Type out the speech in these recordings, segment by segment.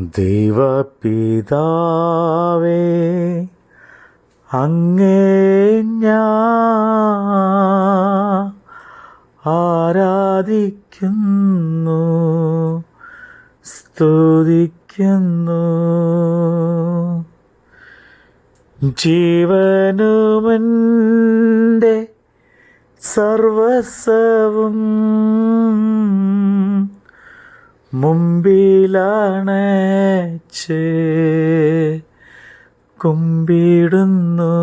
ദൈവപിതാവേ അങ്ങേ ആരാധിക്കുന്നു സ്തുതിക്കുന്നു. ജീവനുമന്റെ സർവസവും മുമ്പിലാണച്ച് കുമ്പിടുന്നു.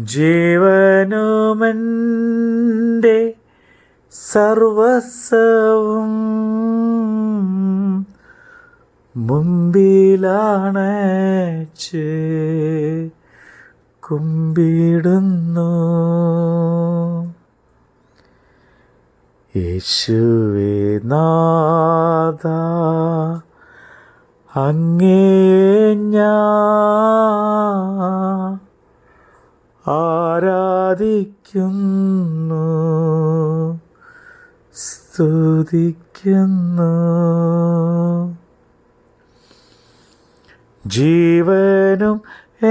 ജീവനോമന്റെ സർവസവും മുമ്പിലാണച്ച് കുമ്പിടുന്നു. യേശുവേ നാഥ അങ്ങേ ഞാൻ ആരാധിക്കുന്നു സ്തുതിക്കുന്നു. ജീവനും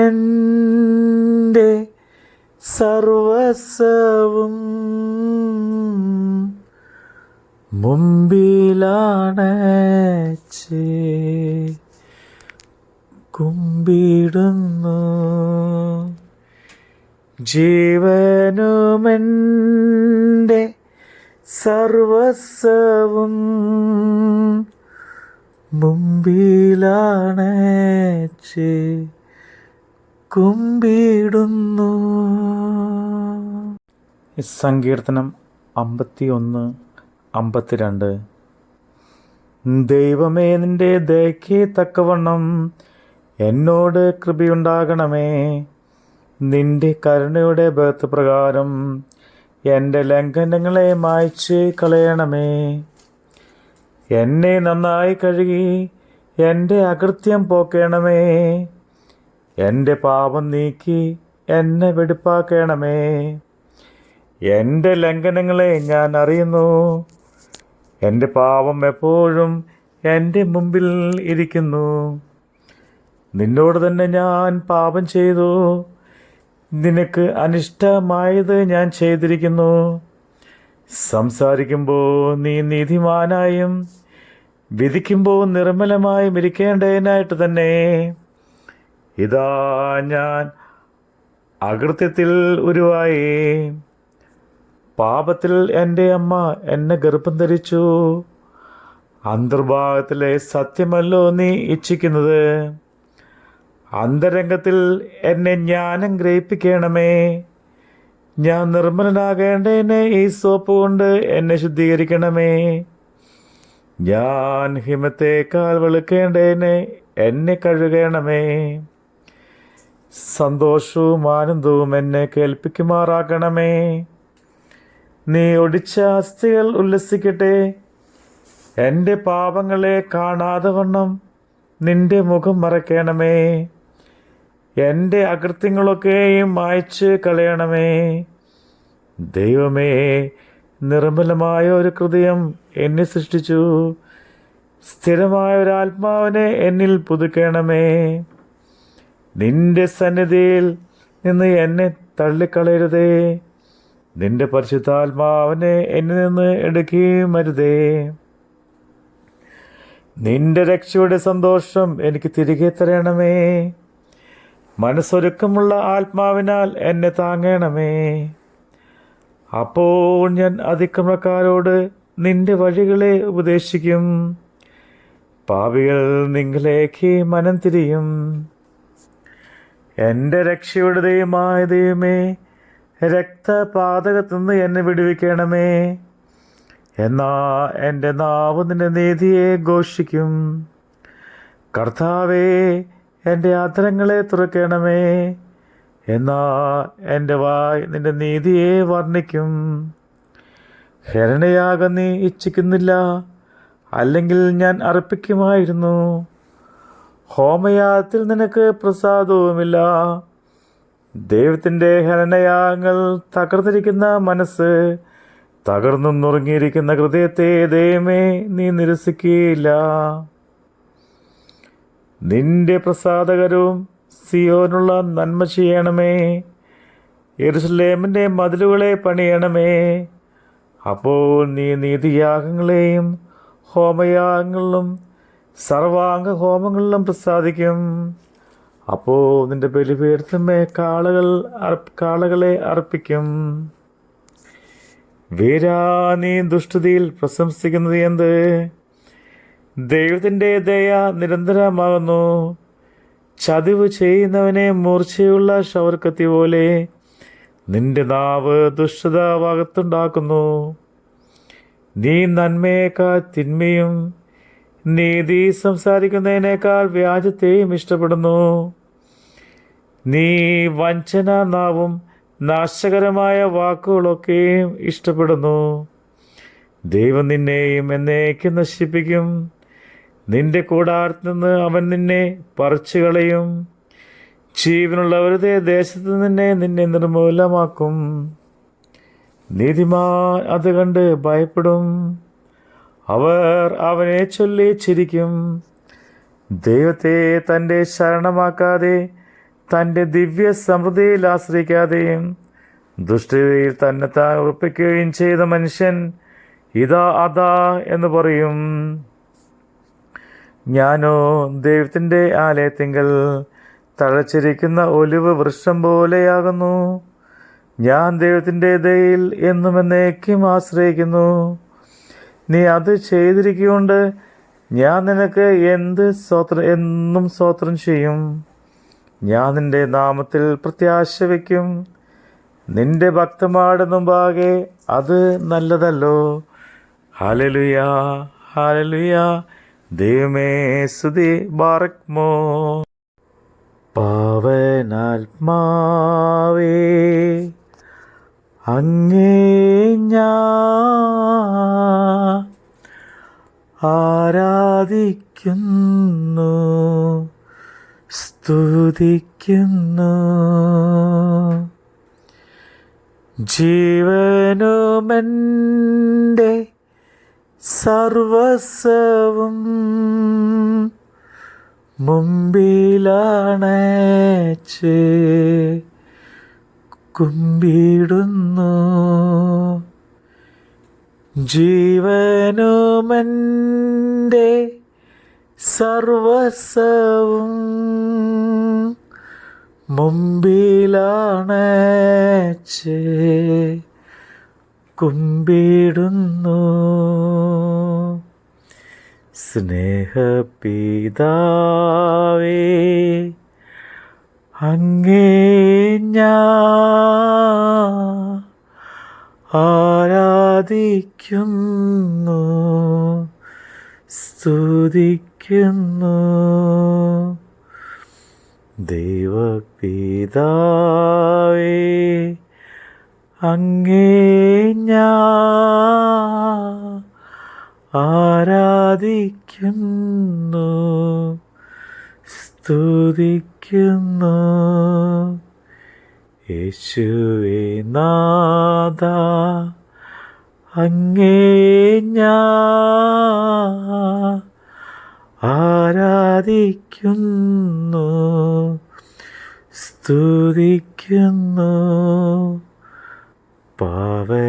എന്റെ സർവസവും മുമ്പിലാണച്ച്. കുമ്പിടുന്നു. ജീവനുമെന്റെ സർവസ്വവും മുമ്പിലാണച്ച്. കുമ്പിടുന്നു. സങ്കീർത്തനം അമ്പത്തി ഒന്ന് അമ്പത്തിരണ്ട്. ദൈവമേ നിന്റെ ദയക്ക് തക്കവണ്ണം എന്നോട് കൃപയുണ്ടാകണമേ. നിന്റെ കരുണയുടെ ബഹത്ത് പ്രകാരം എന്റെ ലംഘനങ്ങളെ മായ്ച്ച് കളയണമേ. എന്നെ നന്നായി കഴുകി എന്റെ അകൃത്യം പോക്കേണമേ. എന്റെ പാപം നീക്കി എന്നെ വെടുപ്പാക്കേണമേ. എന്റെ ലംഘനങ്ങളെ ഞാൻ അറിയുന്നു. എന്റെ പാവം എപ്പോഴും എന്റെ മുമ്പിൽ ഇരിക്കുന്നു. നിന്നോട് തന്നെ ഞാൻ പാപം ചെയ്തു. നിനക്ക് അനിഷ്ടമായത് ഞാൻ ചെയ്തിരിക്കുന്നു. സംസാരിക്കുമ്പോൾ നീ നീതിമാനായും വിധിക്കുമ്പോൾ നിർമ്മലമായും ഇരിക്കേണ്ടതിനായിട്ട് തന്നെ ഇതാ ഞാൻ അകൃത്യത്തിൽ ഉരുവായി. പാപത്തിൽ എന്റെ അമ്മ എന്നെ ഗർഭം ധരിച്ചു. അന്തർഭാഗത്തിലെ സത്യമല്ലോ നീ ഇച്ഛിക്കുന്നത്. അന്തരംഗത്തിൽ എന്നെ ജ്ഞാനം ഗ്രഹിപ്പിക്കണമേ. ഞാൻ നിർമ്മലനാകേണ്ടതിനെ ഈ സോപ്പ് കൊണ്ട് എന്നെ ശുദ്ധീകരിക്കണമേ. ഞാൻ ഹിമത്തേക്കാൾ വെളുക്കേണ്ടതിനെ എന്നെ കഴുകണമേ. സന്തോഷവും ആനന്ദവും എന്നെ കേൾപ്പിക്കുമാറാക്കണമേ. നീ ഒടിച്ച അസ്ഥികൾ ഉല്ലസിക്കട്ടെ. എന്റെ പാപങ്ങളെ കാണാതെ വണ്ണം നിന്റെ മുഖം മറയ്ക്കണമേ എന്റെ അകൃത്യങ്ങളൊക്കെയും മായച്ച് കളയണമേ. ദൈവമേ നിർമ്മലമായ ഒരു ഹൃദയം എന്നെ സൃഷ്ടിച്ചു. സ്ഥിരമായ ഒരു ആത്മാവിനെ എന്നിൽ പുതുക്കണമേ. നിന്റെ സന്നിധിയിൽ നിന്ന് എന്നെ തള്ളിക്കളയരുതേ. നിന്റെ പരിശുദ്ധാത്മാവിനെ എന്നിൽ നിന്ന് എടുക്കുകയും അരുതേ നിന്റെ രക്ഷയുടെ സന്തോഷം എനിക്ക് തിരികെ തരണമേ. മനസ്സൊരുക്കമുള്ള ആത്മാവിനാൽ എന്നെ താങ്ങണമേ. അപ്പോൾ ഞാൻ അതിക്രമക്കാരോട് നിന്റെ വഴികളെ ഉപദേശിക്കും. പാപികൾ നിങ്ങളിലേക്ക് മനം തിരിയും എന്റെ രക്ഷയുടെ ദൈവമായ ദൈവമേ രക്തപാതകത്തുനിന്ന് എന്നെ വിടുവിക്കണമേ. എന്നാ എന്റെ നാവ് നിന്റെ നീതിയെ ഘോഷിക്കും. കർത്താവേ എന്റെ അധരങ്ങളെ തുറക്കണമേ. എന്നാ എന്റെ വായ് നിന്റെ നീതിയെ വർണിക്കും. ഹരണയാകം നീ ഇച്ഛിക്കുന്നില്ല. അല്ലെങ്കിൽ ഞാൻ അർപ്പിക്കുമായിരുന്നു. ഹോമയാഗത്തിൽ നിനക്ക് പ്രസാദവുമില്ല. ദൈവത്തിന്റെ ഹരണയാങ്ങൾ തകർന്നിരിക്കുന്ന മനസ്സ് തകർന്നു നുറുങ്ങിയിരിക്കുന്ന ഹൃദയത്തെ ദൈവമേ നീ നിരസിക്കുകയില്ല. നിന്റെ പ്രസാദകരവും സിയോനുള്ള നന്മ ചെയ്യണമേ. എരുസലേമിന്റെ മതിലുകളെ പണിയണമേ. അപ്പോൾ നീ നീതിയാഗങ്ങളെയും ഹോമയാഗങ്ങളിലും സർവാംഗ ഹോമങ്ങളിലും പ്രസാദിക്കും. അപ്പോൾ നിന്റെ ബലിപീഠത്തിന്മേ കാളകൾ കാളകളെ അർപ്പിക്കും. വീരാ നീ ദുഷ്ടതയിൽ പ്രശംസിക്കുന്നത് എന്ത്? ദൈവത്തിന്റെ ദയ നിരന്തരമാകുന്നു. ചതിവ് ചെയ്യുന്നവനെ മൂർച്ചയുള്ള ഷവർക്കത്തി പോലെ നിന്റെ നാവ് ദുഷ്ടത ഭാഗത്തുണ്ടാക്കുന്നു നീ നന്മയേക്കാൾ തിന്മയും നീതി സംസാരിക്കുന്നതിനേക്കാൾ വ്യാജത്തെയും ഇഷ്ടപ്പെടുന്നു. നീ വഞ്ചന നാവും നാശകരമായ വാക്കുകളൊക്കെയും ഇഷ്ടപ്പെടുന്നു. ദൈവം നിന്നെയും എന്നേക്ക് നശിപ്പിക്കും. നിന്റെ കൂടാർത്ത് നിന്ന് അവൻ നിന്നെ പറിച്ചു കളയും ജീവനുള്ളവരുടെ ദേശത്ത് നിന്നെ നിന്നെ നിർമൂലമാക്കും നീതിമാൻ അത് കണ്ട് ഭയപ്പെടും. അവർ അവനെ ചൊല്ലി ചിരിക്കും. ദൈവത്തെ തന്റെ ശരണമാക്കാതെ തന്റെ ദിവ്യ സമൃദ്ധിയിൽ ആശ്രയിക്കാതെയും ദുഷ്ടതയിൽ തന്നെ താൻ ഉറപ്പിക്കുകയും ചെയ്ത മനുഷ്യൻ ഇതാ അതാ എന്ന് പറയും. ഞാനോ ദൈവത്തിന്റെ ആലയത്തിങ്കൽ തഴച്ചിരിക്കുന്ന ഒലിവ് വൃക്ഷം പോലെയാകുന്നു. ഞാൻ ദൈവത്തിന്റെ ദയിൽ എന്നും എന്നേക്കും ആശ്രയിക്കുന്നു. നീ അത് ചെയ്തിരിക്കൊണ്ട് ഞാൻ നിനക്ക് എന്ത് സ്വോത്രം എന്നും സ്വോത്രം ചെയ്യും. ഞാൻ നിന്റെ നാമത്തിൽ പ്രത്യാശ വയ്ക്കും. നിന്റെ ഭക്തമാട് മുമ്പാകെ അത് നല്ലതല്ലോ. ഹാലലുയാ ഹാലലുയാ ദൈവമേ സുതി ബാറക്മോ പാവനാത്മാവേ സ്തുതിക്കുന്നു ജീവനുമെന്റെ സർവസവും മുമ്പിലാണേച്ച് കുമ്പിടുന്നു. ജീവനുമെന്റെ സർവസ്വവും മുമ്പിലാണ് കുമ്പിടുന്നു. സ്നേഹപിതാവേ അങ്ങേ ഞാൻ ആരാധിക്കുന്നു. സ്തുതിക്കുന്നു. ദൈവപിതാവേ അങ്ങേ ആരാധിക്കുന്നു. സ്തുതിക്കുന്നു. യേശുവേ നാഥ അങ്ങേ ഞാൻ ആരാധിക്കുന്നു സ്തുതിക്കുന്നു. പാവനാത്മാവേ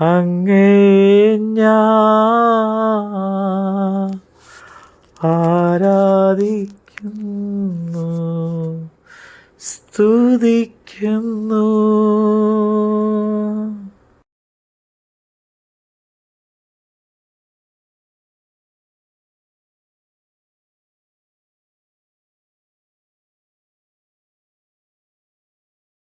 അങ്ങേ ഞാൻ ആരാധിക്കുന്നു. സ്തുതിക്കുന്നു.